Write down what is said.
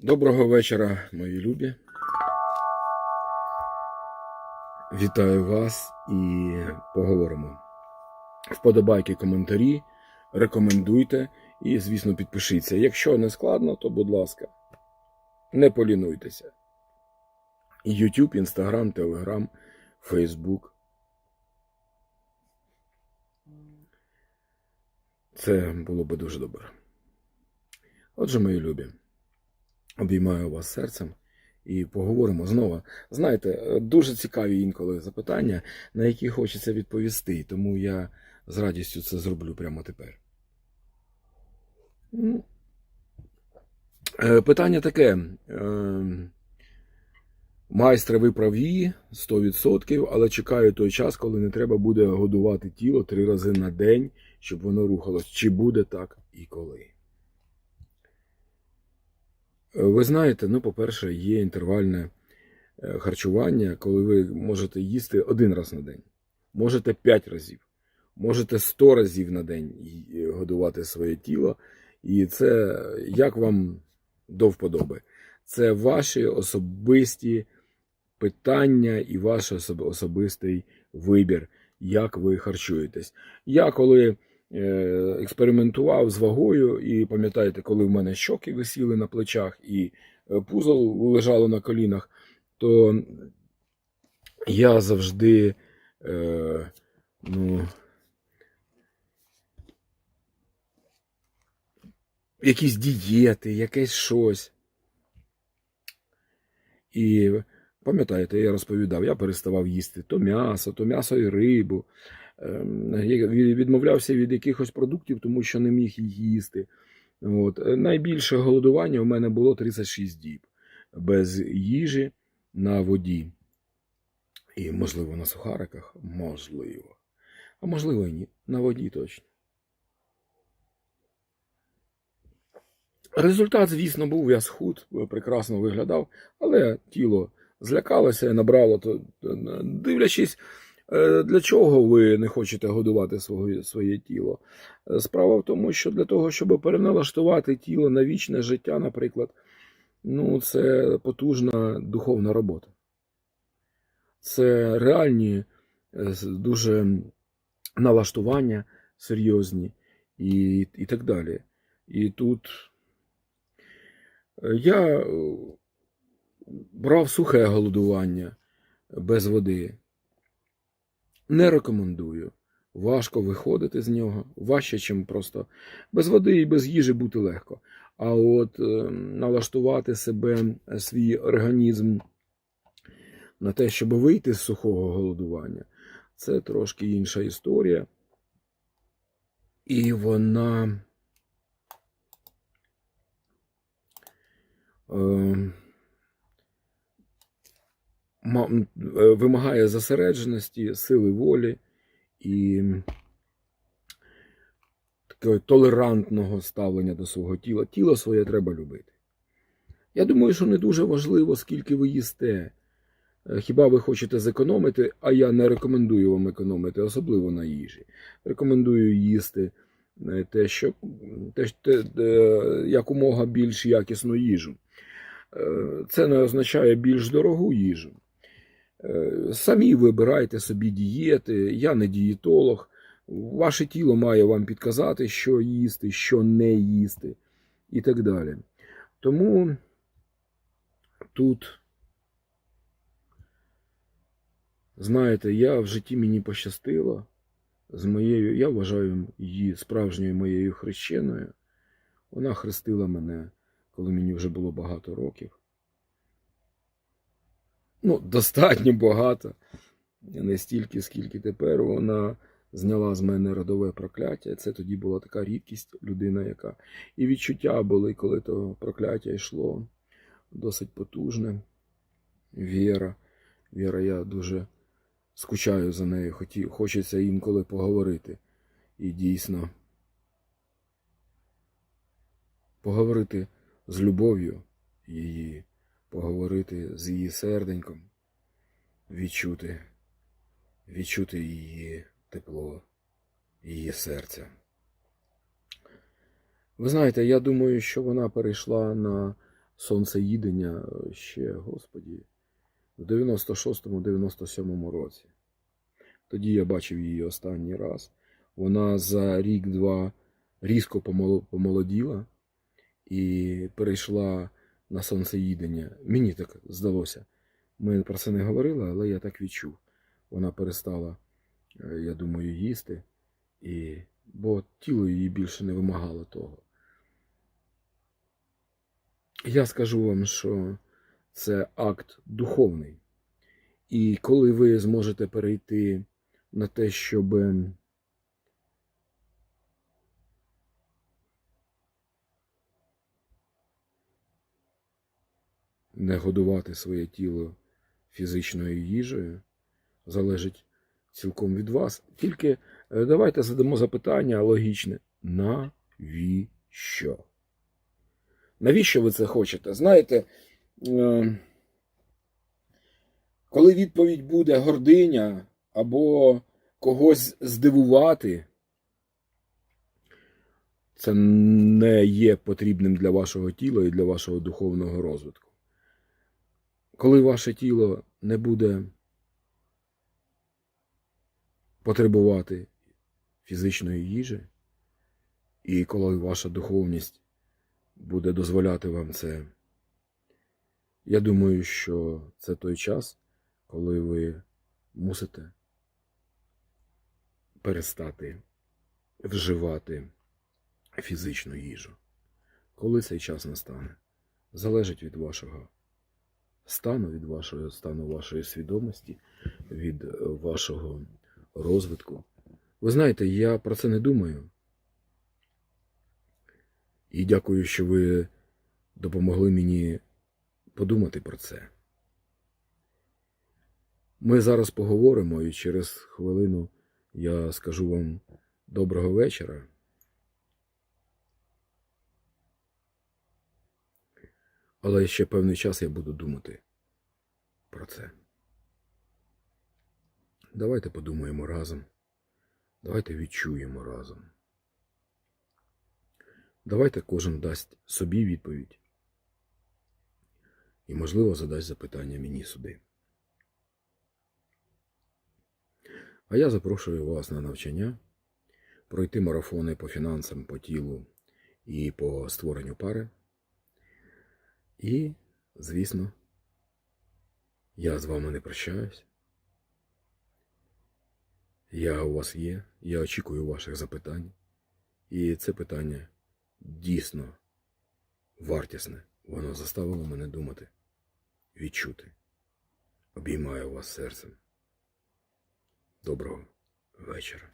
Доброго вечора, мої любі. Вітаю вас і поговоримо. Вподобайки, коментарі, рекомендуйте і, звісно, підпишіться. Якщо не складно, то будь ласка, не полінуйтеся. YouTube, Instagram, Telegram, Facebook. Це було би дуже добре. Отже, мої любі. Обіймаю вас серцем і поговоримо знову. Знаєте, дуже цікаві інколи запитання, на які хочеться відповісти, тому я з радістю це зроблю прямо тепер. Ну, е, Питання таке. Е, Майстре, ви праві 100%, але чекаю той час, коли не треба буде годувати тіло три рази на день, щоб воно рухалось. Чи буде так і коли? Ви знаєте, ну, по-перше, є інтервальне е, харчування, коли ви можете їсти один раз на день, можете 5 разів, можете 100 разів на день годувати своє тіло. І це як вам до вподоби. Це ваші особисті питання і ваш особистий вибір, як ви харчуєтесь. Я коли е, експериментував з вагою, і пам'ятаєте, коли в мене щоки висіли на плечах і е, пузо лежало на колінах, то я завжди е, ну, якісь дієти, якесь щось. І пам'ятаєте, я розповідав, я переставав їсти то м'ясо, то м'ясо і рибу. Ем, Відмовлявся від якихось продуктів, тому що не міг їх їсти. От. Е, Найбільше голодування у мене було 36 діб без їжі на воді. І, можливо, на сухариках? Можливо. А можливо, і ні. На воді точно. Результат, звісно, був, я схуд, прекрасно виглядав, але тіло злякалося набрало. То, дивлячись, е, для чого ви не хочете годувати своє, своє тіло. Е, Справа в тому, що для того, щоб переналаштувати тіло на вічне життя, наприклад, ну, це потужна духовна робота. Це реальні е, дуже налаштування серйозні і, і так далі. І тут е, я е, брав сухе голодування без води. Не рекомендую. Важко виходити з нього, важче, чим просто без води і без їжі бути легко. А от е, налаштувати себе, е, свій організм на те, щоб вийти з сухого голодування, це трошки інша історія. І вона е, вимагає зосередженості, сили волі і такого толерантного ставлення до свого тіла. Тіло своє треба любити. Я думаю, що не дуже важливо, скільки ви їсте. Е, Хіба ви хочете зекономити, а я не рекомендую вам економити, особливо на їжі. Рекомендую їсти е, те, що те, те, е, якомога більш якісну їжу. Е, Це не означає більш дорогу їжу. Е, Самі вибирайте собі дієти. Я не дієтолог. Ваше тіло має вам підказати, що їсти, що не їсти, і так далі. Тому тут, знаєте, я в житті мені пощастило з моєю, я вважаю її справжньою моєю хрещеною. Вона хрестила мене, коли мені вже було багато років. Ну, достатньо багато. Не стільки, скільки тепер. Вона зняла з мене родове прокляття. Це тоді була така рідкість людина, яка. І відчуття були, коли то прокляття йшло досить потужне. Віра. Віра, я дуже скучаю за нею. Хоті, хочеться інколи поговорити. І дійсно поговорити з любов'ю її, поговорити з її серденьком, відчути, відчути її тепло, її серця. Ви знаєте, я думаю, що вона перейшла на сонцеїдення ще, господі, в 96-97 році. Тоді я бачив її останній раз. Вона за рік-два різко помолоділа і перейшла на сонцеїдення. Мені так здалося. Ми про це не говорили, але я так відчув. Вона перестала, е, я думаю, їсти, і... бо тіло її більше не вимагало того. Я скажу вам, що це акт духовний. І коли ви зможете перейти на те, щоб не годувати своє тіло фізичною їжею, залежить цілком від вас. Тільки е, давайте задамо запитання логічне. Навіщо? Навіщо ви це хочете? Знаєте, е, коли відповідь буде гординя або когось здивувати, це не є потрібним для вашого тіла і для вашого духовного розвитку. Коли ваше тіло не буде потребувати фізичної їжі, і коли ваша духовність буде дозволяти вам це, я думаю, що це той час, коли ви мусите перестати вживати фізичну їжу. Коли цей час настане, залежить від вашого стану, від вашого стану вашої свідомості, від е, вашого розвитку. Ви знаєте, я про це не думаю. І дякую, що ви допомогли мені подумати про це. Ми зараз поговоримо, і через хвилину я скажу вам доброго вечора. Але ще певний час я буду думати про це. Давайте подумаємо разом. Давайте відчуємо разом. Давайте кожен дасть собі відповідь. І, можливо, задасть запитання мені сюди. А я запрошую вас на навчання пройти марафони по фінансам, по тілу і по створенню пари. І, звісно, я з вами не прощаюсь. Я у вас є, я очікую ваших запитань. І це питання дійсно вартісне. Воно заставило мене думати, відчути. Обіймаю вас серцем. Доброго вечора.